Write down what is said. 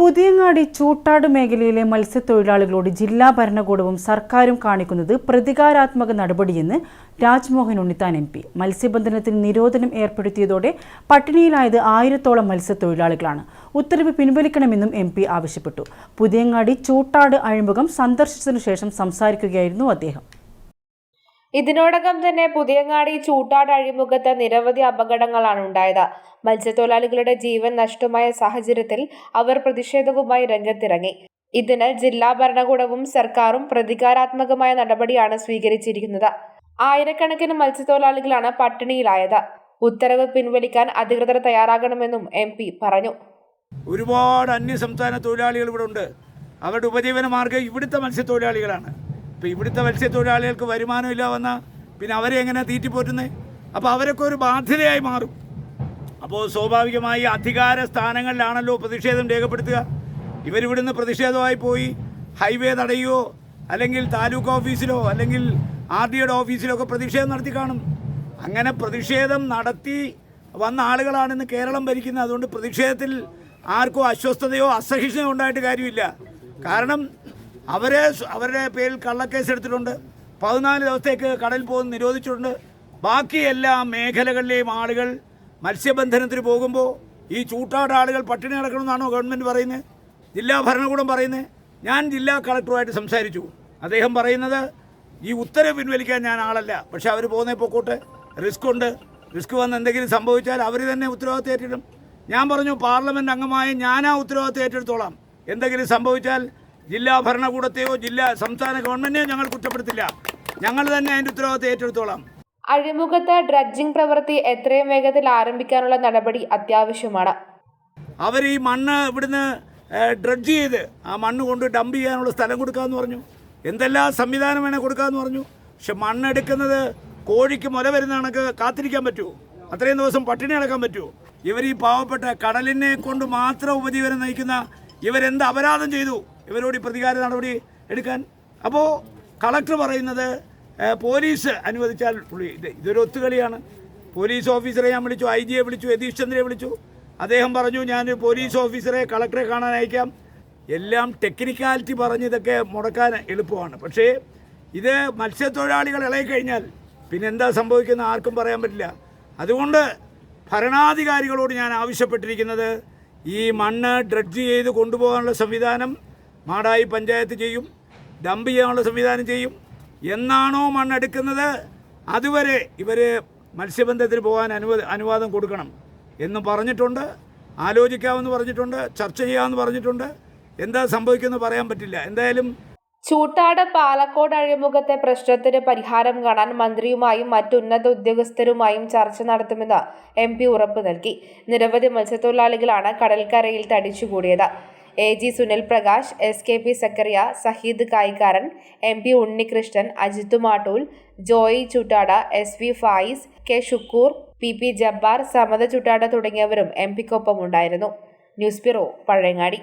പുതിയങ്ങാടി ചൂട്ടാട് മേഖലയിലെ മത്സ്യത്തൊഴിലാളികളോട് ജില്ലാ ഭരണകൂടവും സർക്കാരും കാണിക്കുന്നത് പ്രതികാരാത്മക നടപടിയെന്ന് രാജ്മോഹൻ ഉണ്ണിത്താൻ എം പി. മത്സ്യബന്ധനത്തിന് നിരോധനം ഏർപ്പെടുത്തിയതോടെ പട്ടിണിയിലായത് ആയിരത്തോളം മത്സ്യത്തൊഴിലാളികളാണ്. ഉത്തരവ് പിൻവലിക്കണമെന്നും എം പി ആവശ്യപ്പെട്ടു. പുതിയങ്ങാടി ചൂട്ടാട് അഴിമുഖം സന്ദർശിച്ചതിനു ശേഷം സംസാരിക്കുകയായിരുന്നു അദ്ദേഹം. ഇതിനോടകം തന്നെ പുതിയങ്ങാടി ചൂട്ടാട് അഴിമുഖത്ത് നിരവധി അപകടങ്ങളാണ് ഉണ്ടായത്. മത്സ്യത്തൊഴിലാളികളുടെ ജീവൻ നഷ്ടമായ സാഹചര്യത്തിൽ അവർ പ്രതിഷേധവുമായി രംഗത്തിറങ്ങി. ഇതിന് ജില്ലാ ഭരണകൂടവും സർക്കാരും പ്രതികാരാത്മകമായ നടപടിയാണ് സ്വീകരിച്ചിരിക്കുന്നത്. ആയിരക്കണക്കിന് മത്സ്യത്തൊഴിലാളികളാണ് പട്ടിണിയിലായത്. ഉത്തരവ് പിൻവലിക്കാൻ അധികൃതർ തയ്യാറാകണമെന്നും എം പി പറഞ്ഞു. ഒരുപാട് അന്യസംസ്ഥാന തൊഴിലാളികൾ ഇവിടെ ഉണ്ട് അവരുടെ ഉപജീവന മാർഗം ഇവിടുത്തെ മത്സ്യത്തൊഴിലാളികളാണ്. ഇപ്പോൾ ഇവിടുത്തെ മത്സ്യത്തൊഴിലാളികൾക്ക് വരുമാനമില്ല വന്നാൽ പിന്നെ അവരെ എങ്ങനെ തീറ്റിപ്പോറ്റുന്നത് അപ്പോൾ അവരൊക്കെ ഒരു ബാധ്യതയായി മാറും. അപ്പോൾ സ്വാഭാവികമായി അധികാര സ്ഥാനങ്ങളിലാണല്ലോ പ്രതിഷേധം രേഖപ്പെടുത്തുക. ഇവരിവിടുന്ന് പ്രതിഷേധമായി പോയി ഹൈവേ തടയുകയോ അല്ലെങ്കിൽ താലൂക്ക് ഓഫീസിലോ അല്ലെങ്കിൽ ആർ ഡി ഒയുടെ ഓഫീസിലോ ഒക്കെ പ്രതിഷേധം നടത്തി കാണും. അങ്ങനെ പ്രതിഷേധം നടത്തി വന്ന ആളുകളാണ് ഇന്ന് കേരളം ഭരിക്കുന്നത്. അതുകൊണ്ട് പ്രതിഷേധത്തിൽ ആർക്കോ അസ്വസ്ഥതയോ അസഹിഷ്ണുതയോ ഉണ്ടായിട്ട് കാര്യമില്ല. കാരണം അവരെ അവരുടെ പേരിൽ കള്ളക്കേസ് എടുത്തിട്ടുണ്ട് പതിനാല് ദിവസത്തേക്ക് കടൽ പോകുന്ന നിരോധിച്ചിട്ടുണ്ട്. ബാക്കി എല്ലാ മേഖലകളിലെയും ആളുകൾ മത്സ്യബന്ധനത്തിന് പോകുമ്പോൾ ഈ ചൂട്ടാട് ആളുകൾ പട്ടിണി കിടക്കണമെന്നാണോ ഗവൺമെന്റ് പറയുന്നത്? ജില്ലാ ഭരണകൂടം പറയുന്നത്? ഞാൻ ജില്ലാ കളക്ടറുമായിട്ട് സംസാരിച്ചു. അദ്ദേഹം പറയുന്നത് ഈ ഉത്തരവ് പിൻവലിക്കാൻ ഞാൻ ആളല്ല. പക്ഷേ അവർ പോകുന്നേ പൊക്കോട്ടെ റിസ്ക് ഉണ്ട്. റിസ്ക് വന്ന് എന്തെങ്കിലും സംഭവിച്ചാൽ അവർ തന്നെ ഉത്തരവാദിത്തം ഏറ്റെടുക്കും. ഞാൻ പറഞ്ഞു പാർലമെന്റ് അംഗമായ ഞാൻ ആ ഉത്തരവാദിത്തം ഏറ്റെടുത്തോളാം. എന്തെങ്കിലും സംഭവിച്ചാൽ ജില്ലാ ഭരണകൂടത്തെയോ ജില്ലാ സംസ്ഥാന ഗവൺമെന്റിനെയോ ഞങ്ങൾ കുറ്റപ്പെടുത്തില്ല. ഞങ്ങൾ തന്നെ അതിന്റെ ഉത്തരവാദിത്തം ഏറ്റെടുത്തോളാം. അഴിമുഖത്ത് ഡ്രഡ്ജിംഗ് പ്രവൃത്തി എത്രയും വേഗത്തിൽ ആരംഭിക്കാനുള്ള നടപടി അത്യാവശ്യമാണ്. അവർ ഈ മണ്ണ് ഇവിടുന്ന് ഡ്രഡ്ജ് ചെയ്ത് ആ മണ്ണ് കൊണ്ട് ഡംപ് ചെയ്യാനുള്ള സ്ഥലം കൊടുക്കാമെന്ന് പറഞ്ഞു. എന്തെല്ലാം സംവിധാനം വേണേൽ കൊടുക്കാമെന്ന് പറഞ്ഞു. പക്ഷെ മണ്ണെടുക്കുന്നത് കോഴിക്ക് മുല വരുന്ന കണക്ക് കാത്തിരിക്കാൻ പറ്റുമോ അത്രയും ദിവസം പട്ടിണി അടക്കാൻ പറ്റുമോ ഇവർ ഈ പാവപ്പെട്ട കടലിനെ കൊണ്ട് മാത്രം ഉപജീവനം നയിക്കുന്ന ഇവരെന്ത് അപരാധം ചെയ്തു? ഇവരോട് ഈ പ്രതികാര നടപടി എടുക്കാൻ. അപ്പോൾ കളക്ടർ പറയുന്നത് പോലീസ് അനുവദിച്ചാൽ പുള്ളി ഇത് ഇതൊരു ഒത്തുകളിയാണ്. പോലീസ് ഓഫീസറെ ഞാൻ വിളിച്ചു ഐ ജിയെ വിളിച്ചു യതീഷ് ചന്ദ്രയെ വിളിച്ചു. അദ്ദേഹം പറഞ്ഞു ഞാൻ പോലീസ് ഓഫീസറെ കളക്ടറെ കാണാൻ അയക്കാം. എല്ലാം ടെക്നിക്കാലിറ്റി പറഞ്ഞ് ഇതൊക്കെ മുടക്കാൻ എളുപ്പമാണ്. പക്ഷേ ഇത് മത്സ്യത്തൊഴിലാളികൾ ഇളകിക്കഴിഞ്ഞാൽ പിന്നെ എന്താ സംഭവിക്കുന്നത് ആർക്കും പറയാൻ പറ്റില്ല. അതുകൊണ്ട് ഭരണാധികാരികളോട് ഞാൻ ആവശ്യപ്പെട്ടിരിക്കുന്നത് ഈ മണ്ണ് ഡ്രഡ്ജ് ചെയ്ത് കൊണ്ടുപോകാനുള്ള സംവിധാനം മാടായി പഞ്ചായത്ത് ചെയ്യും ഡംപ് ചെയ്യാനുള്ള സംവിധാനം ചെയ്യും. എന്നാണോ മണ്ണെടുക്കുന്നത്? അതുവരെ ഇവർ മത്സ്യബന്ധത്തിന് പോകാൻ അനുവദ അനുവാദം കൊടുക്കണം എന്ന് പറഞ്ഞിട്ടുണ്ട്. ആലോചിക്കാമെന്ന് പറഞ്ഞിട്ടുണ്ട് ചർച്ച ചെയ്യാമെന്ന് പറഞ്ഞിട്ടുണ്ട്. എന്താ സംഭവിക്കുമെന്ന് പറയാൻ പറ്റില്ല. എന്തായാലും ചൂട്ടാട് പാലക്കോട് അഴിമുഖത്തെ പ്രശ്നത്തിന് പരിഹാരം കാണാൻ മന്ത്രിയുമായും മറ്റുന്നത ഉദ്യോഗസ്ഥരുമായും ചർച്ച നടത്തുമെന്ന് എം പി ഉറപ്പു നൽകി. നിരവധി മത്സ്യത്തൊഴിലാളികളാണ് കടൽക്കരയിൽ തടിച്ചുകൂടിയത്. A G Sunil Prakash S K P Sakkariya Saheed കായിക്കാരൻ M P Unnikrishnan Ajith Mattool Joy Chuttad S V Faiz K Shukkur P P Jabbar Samatha Chuttad തുടങ്ങിയവരും എം പിക്കൊപ്പം ഉണ്ടായിരുന്നു. News bureau Pazhayangadi.